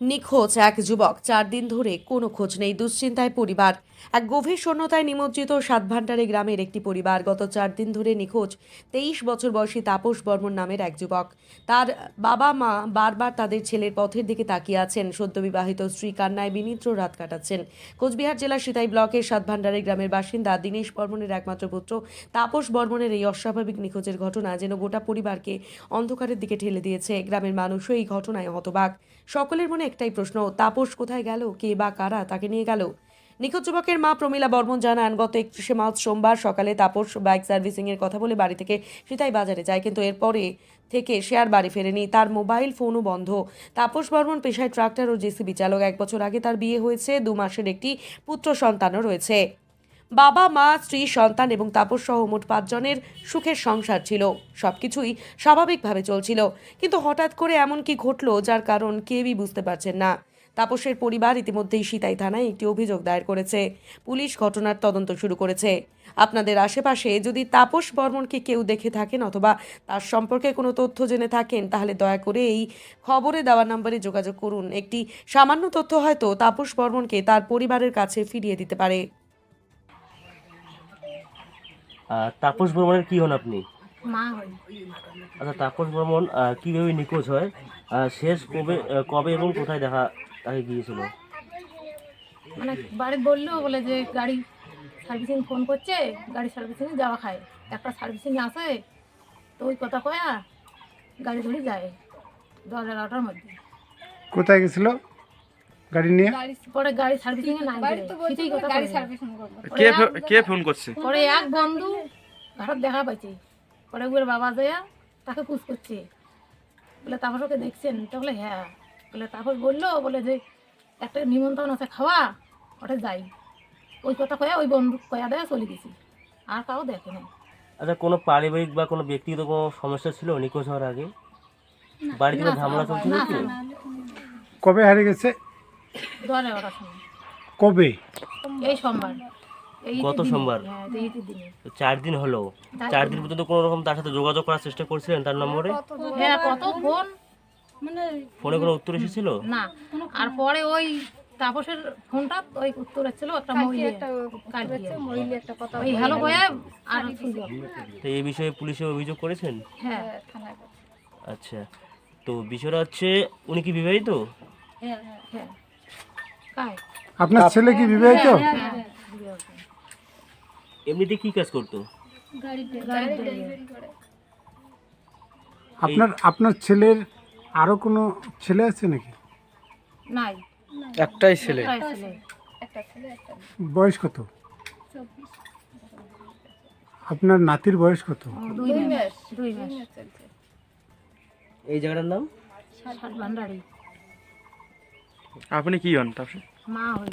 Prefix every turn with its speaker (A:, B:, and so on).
A: নিখোঁজ এক যুবক। চার দিন ধরে কোনো খোঁজ নেই, দুশ্চিন্তায় পরিবার। এক গভীর শূন্যতায় নিমজ্জিত সাতভান্ডারি গ্রামের একটি পরিবার গত চার দিন ধরে নিখোঁজ। তেইশ বছর বয়সী তাপস বর্মন নামের এক যুবক। তার বাবা মা বারবার তাদের ছেলের পথের দিকে তাকিয়ে আছেন। সদ্যবিবাহিত স্ত্রী কান্নায় বিনিদ্র রাত কাটাচ্ছেন। কোচবিহার জেলার সিতাই ব্লকের সাতভান্ডারি গ্রামের বাসিন্দা দীনেশ বর্মনের একমাত্র পুত্র তাপস বর্মনের এই অস্বাভাবিক নিখোঁজের ঘটনা যেন গোটা পরিবারকে অন্ধকারের দিকে ঠেলে দিয়েছে। গ্রামের মানুষও এই ঘটনায় হতবাক। সকলের মনে একটাই প্রশ্ন, তাপস কোথায় গেল? কে বা কারা তাকে নিয়ে গেল? নিখোঁজ যুবকের মা প্রমীলা বর্মন জানান, গত একত্রিশে মার্চ সোমবার সকালে তাপস বাইক সার্ভিসিংয়ের কথা বলে বাড়ি থেকে সিতাই বাজারে যায়, কিন্তু এরপরে থেকে সে আর বাড়ি ফেরেনি। তার মোবাইল ফোনও বন্ধ। তাপস বর্মন পেশায় ট্রাক্টর ও জেসিবি চালক। এক বছর আগে তার বিয়ে হয়েছে, দু মাসের একটি পুত্র সন্তানও রয়েছে। বাবা, মা, স্ত্রী, সন্তান এবং তাপস সহ মোট পাঁচজনের সুখের সংসার ছিল। সবকিছুই স্বাভাবিকভাবে চলছিল। কিন্তু হঠাৎ করে এমন কি ঘটলো যার কারণ কেউই বুঝতে পারছেন না। তাপসের পরিবার ইতিমধ্যেই সিতাই থানায় একটি অভিযোগ দায়ের করেছে। পুলিশ ঘটনার তদন্ত শুরু করেছে। আপনাদের আশেপাশে যদি তাপস বর্মনকে কেউ দেখে থাকেন অথবা তার সম্পর্কে কোনো তথ্য জেনে থাকেন, তাহলে দয়া করে এই খবরে দেওয়া নম্বরে যোগাযোগ করুন। একটি সামান্য তথ্য হয়তো তাপস বর্মনকে তার পরিবারের কাছে ফিরিয়ে দিতে পারে।
B: তাপস বর্মনের কি হন আপনি? আচ্ছা তাপস বর্মন কীভাবে নিখোঁজ হয়? শেষ কবে কবে এবং কোথায় দেখা তাকে গিয়েছিল?
C: মানে বাড়ি বলল বলে যে গাড়ি সার্ভিসিং ফোন করছে গাড়ি সার্ভিসিং যাওয়া খায়। একটা সার্ভিসিং আসে তো ওই কথা কয়া গাড়ি ধরে যায় দশ এগারোটার মধ্যে।
D: কোথায় গেছিল? গাড়ি নিয়ে?
C: পরে গাড়ি সার্ভিসিং এ নাই কথা গাড়ি সার্ভিসিং
E: কে কে ফোন করছে?
C: পরে এক বন্ধু ঘরত দেখা পাইছে। পরে ওর বাবা যায় তাকে পুষ করছে। বলে তারপর ওকে দেখছেন? তো বলে হ্যাঁ। বলে তারপর বলল বলে যে একটা নিমন্ত্রণ আছে খাওয়া ওটা যাই। ওই কথা কয়া ওই বন্ধু কয়া দেয়া চলে গেছি। আর কাউ দেখে না
B: আচ্ছা কোনো পারিবারিক বা কোনো ব্যক্তিগত কোনো সমস্যা ছিল নিখোঁজ হওয়ার আগে? বাড়িতে কোনো ঝামেলা চলছিল
C: না।
D: কবে হারিয়ে গেছে?
C: দশ এগারোটার সময়
D: কবে?
C: এই সোমবার। এই
B: গত সোমবার?
C: হ্যাঁ এই দিনে।
B: তো চার দিন হলো। চার দিন। পর্যন্ত কোনো রকম তার সাথে যোগাযোগ করার চেষ্টা করছিলেন তার নম্বরে?
C: হ্যাঁ কত ফোন?
B: ফোনে কোনো উত্তর এসেছিল?
C: না। আর পরে ওই তাপসের ফোনটা ওই উত্তরে ছিল একটা মহিলা একটা কথা ওই হ্যালো কয়া আর।
B: তো এই বিষয়ে পুলিশে অভিযোগ করেছেন?
C: হ্যাঁ।
B: আচ্ছা। তো বিষয়টা হচ্ছে উনি কি বিবাহিত?
C: হ্যাঁ কাই
D: আপনার ছেলে কি বিবাহিত?
C: হ্যাঁ
B: এমনিতে কি কাজ করতো?
D: আপনার আপনার ছেলের আরও কোনো ছেলে আছে নাকি?
C: নাই।
E: একটাই ছেলে।
D: বয়স কত? আপনার নাতির বয়স কত?
B: এই জায়গাটার নাম?
E: আপনি কি হন তারপরে
C: মা হই